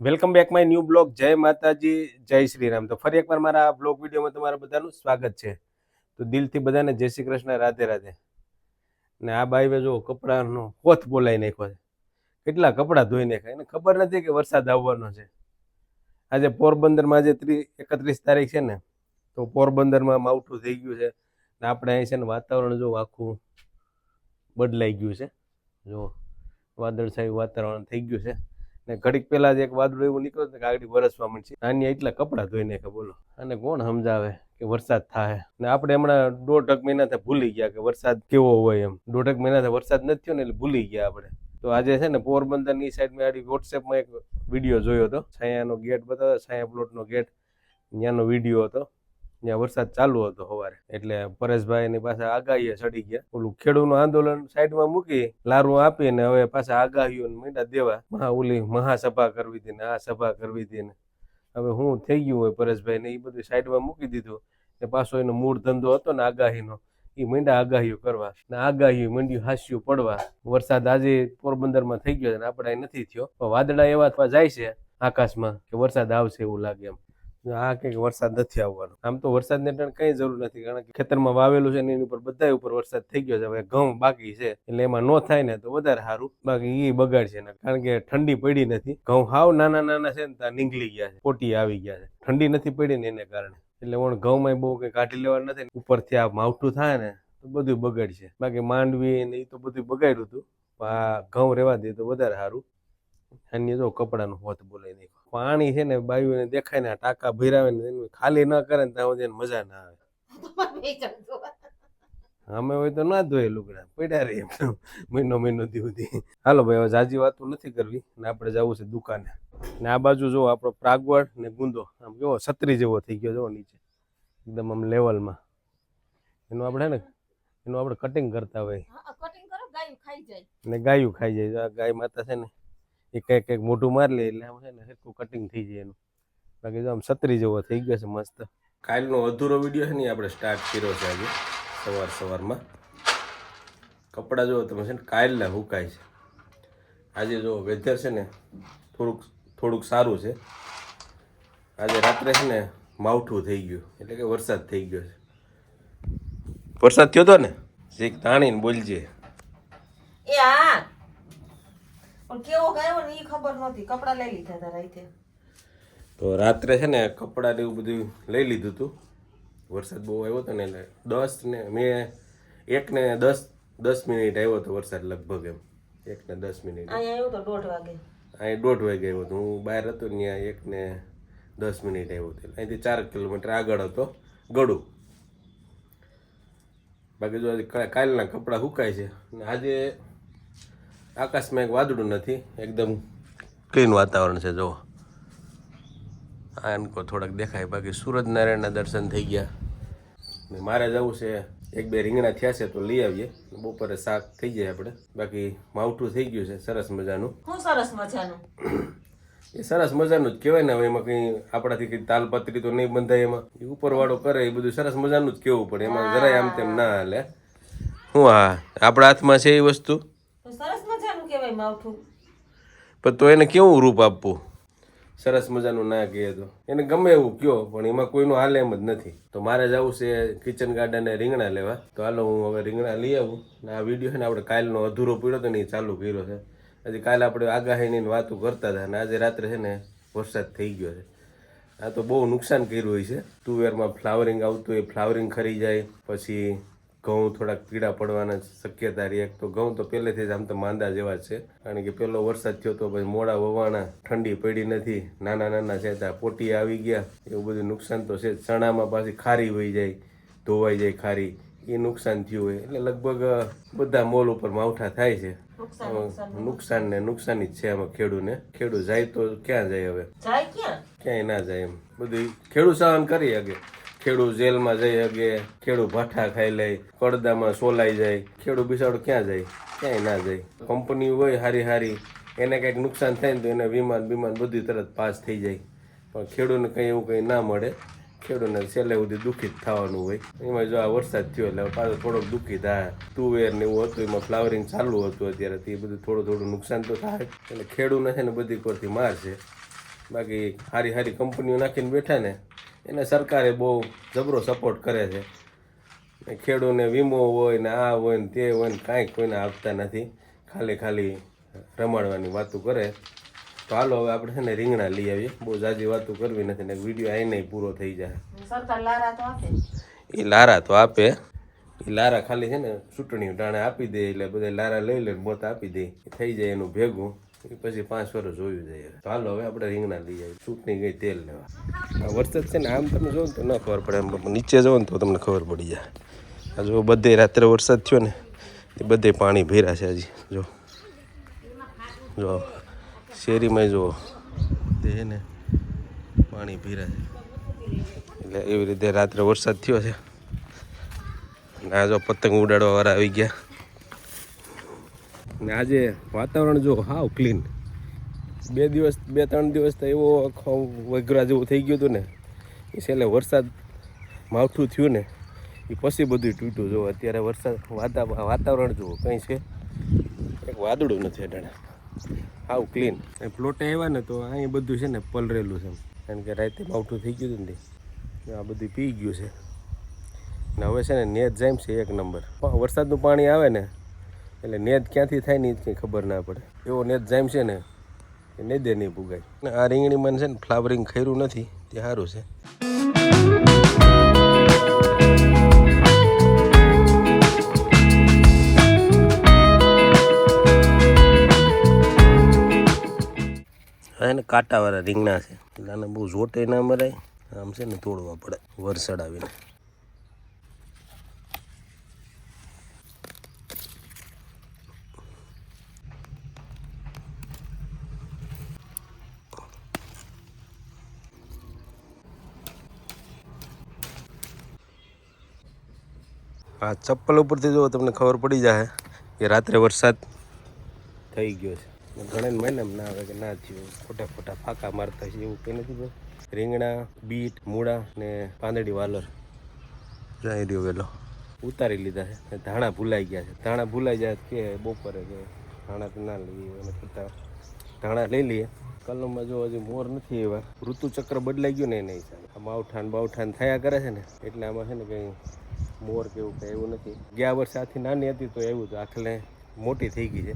Welcome back my new blog. જય માતાજી, જય શ્રી રામ તો ફરી એકવાર મારા બ્લોગ વિડીયોમાં તમારા બધાનું સ્વાગત છે. તો દિલથી બધાને જય શ્રી કૃષ્ણ, રાધે રાધે. ને આ બાઈએ જો કપડાનો કોથ બોલાવી નાખ્યો છે. કેટલા કપડાં ધોઈ નાખ્યા? એને ખબર નથી કે વરસાદ આવવાનો છે. આજે પોરબંદરમાં આજે ત્રી, એકત્રીસ તારીખ છે ને, તો પોરબંદરમાં માવઠું થઈ ગયું છે. ને આપણે અહીં છે ને વાતાવરણ જો આખું બદલાઈ ગયું છે. જો વાદળછાયું વાતાવરણ થઈ ગયું છે. ને ઘડીક પહેલા જ એક વાદળું એવું નીકળ્યું ને કે આગળ વરસવા મળશે નાની એટલા કપડાં ધોઈ નાખે બોલો? અને કોણ સમજાવે કે વરસાદ થાય ને આપણે હમણાં દોઢક મહિનાથી ભૂલી ગયા કે વરસાદ કેવો હોય એમ. દોઢક મહિનાથી વરસાદ નથી થયો ને એટલે ભૂલી ગયા આપણે. તો આજે છે ને પોરબંદરની સાઈડમાં આડી વોટ્સએપમાં એક વીડિયો જોયો હતો. છાયાનો ગેટ બતાવ્યો, છાયા પ્લોટનો ગેટ. ત્યાંનો વીડિયો હતો. ત્યાં વરસાદ ચાલુ હતો સવારે. એટલે પરેશભાઈ ની પાસે આગાહીએ ચડી ગયા. ઓલું ખેડૂતનું આંદોલન સાઈડમાં મૂકી લારું આપીને હવે પાછા આગાહીઓ મીંડા દેવા. મહા ઓલી મહાસભા કરવી હતી ને આ સભા કરવી હતી ને. હવે હું થઈ ગયું હોય પરેશભાઈ ને એ બધું સાઈડમાં મૂકી દીધું. ને પાછો એનો મૂળ ધંધો હતો ને આગાહીનો. એ મીંડા આગાહીઓ કરવા. ને આગાહીઓ મીંડ્યું હાસ્યું પડવા. વરસાદ આજે પોરબંદરમાં થઈ ગયો છે ને આપણે નથી થયો. પણ વાદળા એવા જાય છે આકાશમાં કે વરસાદ આવશે એવું લાગે એમ. આ કંઈક વરસાદ નથી આવવાનો. આમ તો વરસાદની અટાણે કઈ જરૂર નથી, કારણ કે ખેતરમાં વાવેલું છે એની ઉપર બધા ઉપર વરસાદ થઈ ગયો છે. હવે ઘઉં બાકી છે, એટલે એમાં નો થાય ને તો વધારે સારું. બાકી એ બગાડશે ને, કારણ કે ઠંડી પડી નથી. ઘઉં હાવ નાના નાના છે ને ત્યાં નીકળી ગયા છે, પોટી આવી ગયા છે. ઠંડી નથી પડી ને એને કારણે. એટલે ઘઉં ઘઉંમાં બહુ કઈ કાઢી લેવાનું નથી. ઉપરથી આ માવઠું થાય ને, તો બધું બગાડશે બાકી માંડવી ને એ તો બધું બગાડ્યું હતું. આ ઘઉં રહેવા દે તો વધારે સારું. અન્ય જો કપડાનું હોત બોલાય નાખ્યું પાણી છે ને બાયુને દેખાય ને ટાંકા ભરાવે ને એનું ખાલી ન કરે ને ત્યાં સુધી મજા ના આવે. અમે હોય તો ના ધોઈએ લુગડા પડ્યા રહી એમ મહિનો મહિનો દી સુધી. હાલો ભાઈ હવે જાજી વાતો નથી કરવી ને આપણે જવું છે દુકાને. ને આ બાજુ જો આપણો પ્રાગવડ ને ગુંદો. આમ કેવો છત્રી જેવો થઈ ગયો જો નીચે. એકદમ આમ લેવલમાં. એનું આપણે ને એનું આપણે કટિંગ કરતા હોય. કટિંગ કરો ગાયું ખાઈ જાય. ને ગાયું ખાઈ જાય. આ ગાય માતા છે ને એ કંઈક કંઈક મોઢું મારી લે એટલે આમ છે ને સરખું કટિંગ થઈ જાય એનું. બાકી જો આમ છત્રી જેવો થઈ ગયો છે મસ્ત. કાલનો અધૂરો વીડિયો છે ને આપણે સ્ટાર્ટ કર્યો છે આજે સવાર સવારમાં. કપડાં જો તમે છે ને કાલના હુકાય છે. આજે જો વેધર છે ને થોડુંક થોડુંક સારું છે. આજે રાત્રે છે ને માવઠું થઈ ગયું એટલે કે વરસાદ થઈ ગયો છે. વરસાદ થયો તો ને શીખ તાણીને બોલજે. એ હા પણ કેવો ગાયો ને એ ખબર નહોતી. કપડાં લઈ લીધા હતા રાતે. તો રાત્રે છે ને કપડાં ને એવું બધું લઈ લીધું હતું વરસાદ બહુ આવ્યો હતો ને એટલે દસ ને મેં એક ને દસ દસ મિનિટ આવ્યો હતો વરસાદ લગભગ એમ. એક ને દસ મિનિટ. અહીંયા આવ્યું તો દોઢ વાગે. અહીં દોઢ વાગે આવ્યો હતો હું બહાર હતો ને ત્યાં એક ને દસ મિનિટ આવ્યો હતો અહીંથી ચાર કિલોમીટર આગળ હતો ગળું બાકી જો કાલના કપડાં સુકાય છે. અને આજે આકાશમાં એક વાદળું નથી એકદમ ક્લીન વાતાવરણ છે જુઓ. આનકો થોડાક દેખાય બાકી સૂરજનારાયણના દર્શન થઈ ગયા. ને મારે જવું છે એક બે રીંગણા થયા છે તો લઈ આવીએ. બપોરે શાક થઈ જાય આપણે. બાકી માવઠું થઈ ગયું છે સરસ મજાનું. શું સરસ મજાનું? એ સરસ મજાનું જ કહેવાય ને હવે એમાં કંઈ આપણાથી કંઈ તાલપત્રી તો નહીં બંધાય એમાં. એ ઉપરવાળો કરે એ બધું સરસ મજાનું જ કહેવું પડે. એમાં જરાય આમ તેમ ના હાલે. હું હા આપણા હાથમાં છે એ વસ્તુ? કહેવાય માવઠું. પણ તો એને કેવું રૂપ આપવું? સરસ મજાનું ના કહે તો. એને ગમે એવું કયો, પણ એમાં કોઈનું હાલ એમ જ નથી. તો મારે જવું છે કિચન ગાર્ડને રીંગણા લેવા. તો હાલો હું હવે રીંગણા લઈ આવું. ને આ વીડિયો છે ને આપણે કાલનો અધૂરો પીડ્યો તો ને એ ચાલુ કર્યો છે. હજી કાલે આપણે આગાહીની વાતો કરતા હતા અને આજે રાત્રે છે ને વરસાદ થઈ ગયો છે. આ તો બહુ નુકસાન કર્યું હોય છે. તુવેરમાં ફ્લાવરિંગ આવતું હોય ફ્લાવરિંગ ખરી જાય. પછી ઘઉં થોડાક પીળા પડવાના શક્યતા રહી. એક તો ઘઉં તો પહેલેથી જ આમ તો માંદા જેવા છે. કારણ કે પહેલો વરસાદ થયો તો પછી મોડા વવાણા ઠંડી પડી નથી. નાના નાના છે ત્યાં પોટી આવી ગયા. એવું બધું નુકસાન તો છે ચણામાં પાછી ખારી વહી જાય ધોવાઈ જાય ખારી. એ નુકસાન થયું હોય. એટલે લગભગ બધા મોલ ઉપર માવઠા થાય છે. નુકસાન ને નુકસાની જ છે આમાં ખેડૂને. ખેડૂત જાય તો ક્યાં જાય હવે? ક્યાંય ના જાય એમ. બધું ખેડૂત સહન કરી શકે. ખેડૂત જેલમાં જઈ શકે, ખેડૂત ભાઠા ખાઈ લે, પડદામાં સોલાઈ જાય, ખેડૂત બિસાડો ક્યાં જાય? ક્યાંય ના જાય. કંપની હોય હારી હારી, એને કંઈક નુકસાન થાય ને તો એને વિમાન વિમાન બધું તરત પાસ થઈ જાય. પણ ખેડૂતને કંઈ એવું કંઈ ના મળે. ખેડૂતને છેલ્લે સુધી દુઃખી જ થવાનું હોય. એમાં જો આ વરસાદ થયો એટલે પાછો થોડોક દુઃખી થાય તુવેર ને એવું હતું, એમાં ફ્લાવરિંગ ચાલુ હતું અત્યારે એ બધું થોડું થોડું નુકસાન તો થાય. એટલે ખેડૂતને છે ને બધી પરથી માર છે. બાકી હારી હારી કંપનીઓ નાખીને બેઠા ને એને સરકારે બહુ જબરો સપોર્ટ કરે છે. ખેડૂને વીમો હોય ને આ હોય ને તે હોય ને કાંઈ કોઈને આપતા નથી. ખાલી ખાલી રમાડવાની વાતો કરે. તો હાલો હવે આપણે છે ને રીંગણા લઈ આવીએ. બહુ જાજી વાતો કરવી નથી ને વીડિયો આઈને પૂરો થઈ જાય. એ લારા તો આપે. એ લારા ખાલી છે ને ચૂંટણી ટાણે આપી દે એટલે બધા લારા લઈ લે મોત આપી દે. એ થઈ જાય એનું ભેગું. એ પછી પાંચ વર્ષ જોયું જાય ચાલો હવે આપણે રીંગણા લઈ આવીએ. ચૂંટણી ગઈ તેલ લેવા. આ વરસાદ છે ને, આમ તમે જો તો ન ખબર પડે. એમ નીચે જાઓ ને તો તમને ખબર પડી જાય. આ જો બધે રાત્રે વરસાદ થયો ને, એ બધે પાણી ભેરા છે હજી. જો. જો, શેરીમાં જુઓ. તે ને પાણી ભર્યા છે. એટલે એવી રીતે રાત્રે વરસાદ થયો છે. આ જો પતંગ ઉડાડવા વાળા આવી ગયા. ને આજે વાતાવરણ જો હાવ ક્લીન બે દિવસ, બે, ત્રણ દિવસ તો એવો આખો વગરા જેવું થઈ ગયું હતું ને, એ છેલ્લે વરસાદ માવઠું થયું ને, એ પછી બધું તૂટ્યું. જો અત્યારે વરસાદ, વાતા, વાતાવરણ જુઓ, કંઈ છે? એક વાદળું નથી અટાણે હાવ ક્લીન એ પ્લોટે આવ્યા ને તો અહીં બધું છે ને પલરેલું છે કારણ કે રાતે માવઠું થઈ ગયું હતું ને આ બધું પી ગયું છે. ને હવે છે ને નેદ જામ છે એક નંબર. વરસાદનું પાણી આવે ને એટલે નેદ ક્યાંથી થાય ને એ જ કંઈ ખબર ના પડે. એવો નેદ જામ છે ને, એ નેદે નહીં ભૂગાય. અને આ રીંગણીમાં છે ને ફ્લાવરિંગ ખર્યું નથી, તે સારું છે. એને કાંટાવાળા રીંગણા છે. એટલે આને બહુ જોટે ના મરાય, આમ છે ને તોડવા પડે, વરસાદ આવીને. આ ચપ્પલ ઉપરથી જો તમને ખબર પડી જાય કે રાત્રે વરસાદ થઈ ગયો છે. ઘણા મહિનામાં ના આવે કે ના થયું. ખોટા ખોટા ફાંકા મારતા છે એવું કંઈ નથી રીંગણા, બીટ, મૂળા ને પાંદડી વાલર. જાય રહ્યો વેલો ઉતારી લીધા છે. ધાણા ભૂલાઈ ગયા છે. ધાણા ભૂલાઈ જાય કે બપોરે કે ધાણા ના લઈએ અને કરતાં. ધાણા લઈ લઈએ. કલમમાં જો હજી મોર નથી એવા. ઋતુચક્ર બદલાઈ ગયું ને એને હિસાબે. આ માવઠાન બાવઠાન થયા કરે છે ને. એટલે આમાં છે ને કંઈ મોર કે એવું કંઈ એવું નથી. ગયા વર્ષે આથી નાની હતી તો એવું તો આખલે મોટી થઈ ગઈ છે.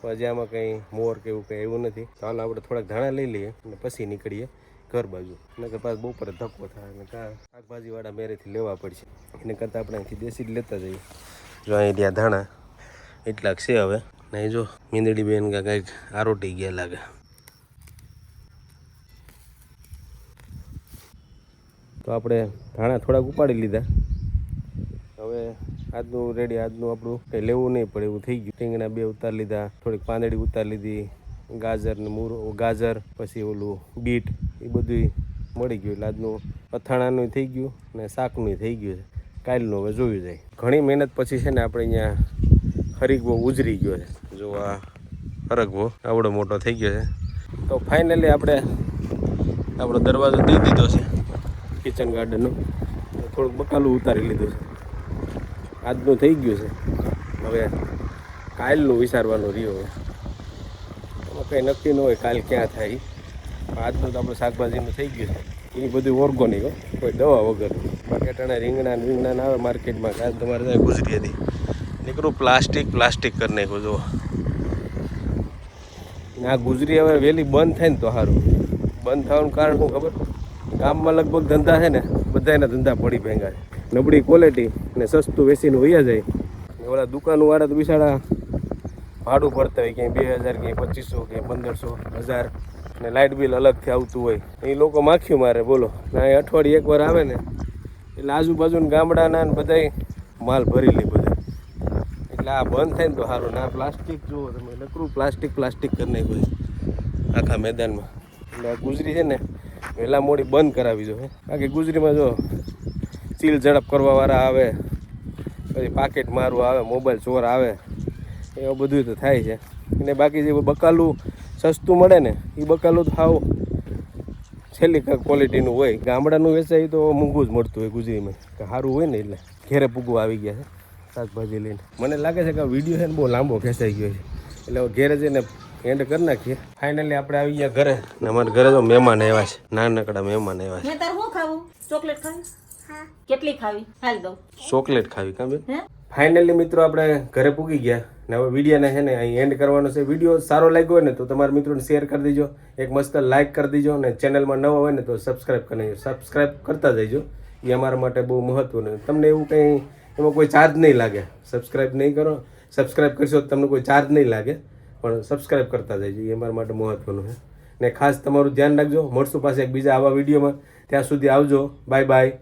પણ આમાં કંઈ મોર કે એવું કંઈ એવું નથી. તો હાલ આપણે થોડાક ધાણા લઈ લઈએ અને પછી નીકળીએ ઘર બાજુ. નકર પાછ બપોરે ધક્કો થાય અને કાં શાકભાજીવાળા મેરેથી લેવા પડશે. એને કરતાં આપણે અહીંથી દેશી જ લેતા જઈએ. જો અહીં ત્યાં ધાણા એટલાક છે હવે. નહીં જો મીંદડી બેન કાં કંઈક આરોટી ગયા લાગે. તો આપણે ધાણા થોડાક ઉપાડી લીધા. હવે આજનું રેડી આજનું આપણું કંઈ લેવું નહીં પડે, એવું થઈ ગયું. રીંગણા બે ઉતાર લીધા, થોડીક પાંદડી ઉતાર લીધી, ગાજર ને મૂરો ગાજર, પછી ઓલું બીટ, એ બધું મળી ગયું. એટલે આજનું અથાણાનું થઈ ગયું ને શાકનું થઈ ગયું છે. કાલનું હવે જોયું જાય. ઘણી મહેનત પછી છે ને આપણે અહીંયા હરીગવો ઉજરી ગયો છે. જો આ હરગવો આવડો મોટો થઈ ગયો છે. તો ફાઇનલી આપણે આપણો દરવાજો દઈ દીધો છે કિચન ગાર્ડનનું થોડુંક બકાલું ઉતારી લીધું છે. આજનું થઈ ગયું છે. હવે કાલનું વિચારવાનું રહ્યું હવે. કંઈ નક્કી ન હોય કાલ ક્યાં થાય. આજનું તો આપણું શાકભાજીનું થઈ ગયું છે. એ બધું ઓર્ગોનિક હો. કોઈ દવા વગર. બકેટાના રીંગણા ને રીંગણા આવે માર્કેટમાં. કાલ તમારે ત્યાં ગુજરી હતી નીકળું પ્લાસ્ટિક પ્લાસ્ટિક કરી નાખ્યું, જુઓ. આ ગુજરી હવે વહેલી બંધ થાય ને તો સારું. બંધ થવાનું કારણ શું ખબર? ગામમાં લગભગ ધંધા છે ને બધાના ધંધા પડી ભેગા છે. નબળી ક્વોલિટી ને સસ્તું વેચીને વૈયા જાય. ઓલા દુકાનવાળા તો બિચારા ભાડું ભરતા હોય ક્યાંય બે હજાર, ક્યાંય પચીસો, ક્યાંય પંદરસો, હજાર. ને લાઇટ બિલ અલગથી આવતું હોય. એ લોકો માખ્યું મારે, બોલો. ને અહીં અઠવાડિયે એકવાર આવે ને, એટલે આજુબાજુના ગામડાના ને બધાય માલ ભરી લે બધા. એટલે આ બંધ થાય ને તો સારું. ના પ્લાસ્ટિક જુઓ તમે, નકરું પ્લાસ્ટિક પ્લાસ્ટિક કરી નાખ્યું આખા મેદાનમાં. એટલે આ ગુજરી છે ને, વહેલા મોડી બંધ કરાવી જોઈએ બાકી ગુજરીમાં જો ચીલ ઝડપ કરવાવાળા આવે, પછી પાકેટ મારવા આવે, મોબાઈલ ચોર આવે, એવું બધું તો થાય છે. અને બાકી જે બકાલું સસ્તું મળે ને એ બકાલું તો સાવ છેલ્લી ક્વોલિટીનું હોય. ગામડાનું વેચાય તો મોંઘું જ મળતું હોય ગુજરીમાં. કે સારું હોય ને એટલે ઘેરે પૂગું આવી ગયા છે શાકભાજી લઈને. મને લાગે છે કે વીડિયો છે ને બહુ લાંબો ખેંચાઈ ગયો છે. એટલે ઘેરે જઈને એન્ડ કરી નાખીએ. ફાઇનલી આપણે આવી ગયા ઘરે. ને અમારા ઘરે તો મહેમાન આવ્યા છે. નાનકડા મહેમાન આવ્યા છે. ચોકલેટ ખાવી કેટલી ખાવી? હાલ દઉં. ચોકલેટ ખાવી કાં બેન? હે? ફાઇનલી મિત્રો આપણે ઘરે પૂગી ગયા ને હવે વિડીયોને છે ને અહીં એન્ડ કરવાનો છે. વીડિયો સારો લાગ્યો હોય ને તો તમારા મિત્રોને શેર કરી દેજો. એક મસ્ત લાઇક કરી દેજો અને ચેનલમાં નવા હોય ને તો સબસ્ક્રાઇબ કરી દેજો સબસ્ક્રાઇબ કરતા જજો એ અમારા માટે બહુ મહત્વનું તમને એવું કંઈ એમાં કોઈ ચાર્જ નહીં લાગે. સબસ્ક્રાઇબ નહીં કરો. સબસ્ક્રાઇબ કરશો તો તમને કોઈ ચાર્જ નહીં લાગે. પણ સબસ્ક્રાઇબ કરતા જજો એ અમારા માટે મહત્વનું છે. ને ખાસ તમારું ધ્યાન રાખજો. મળશું પાસે એક બીજા આવા વિડીયોમાં. ત્યાં સુધી આવજો. Bye bye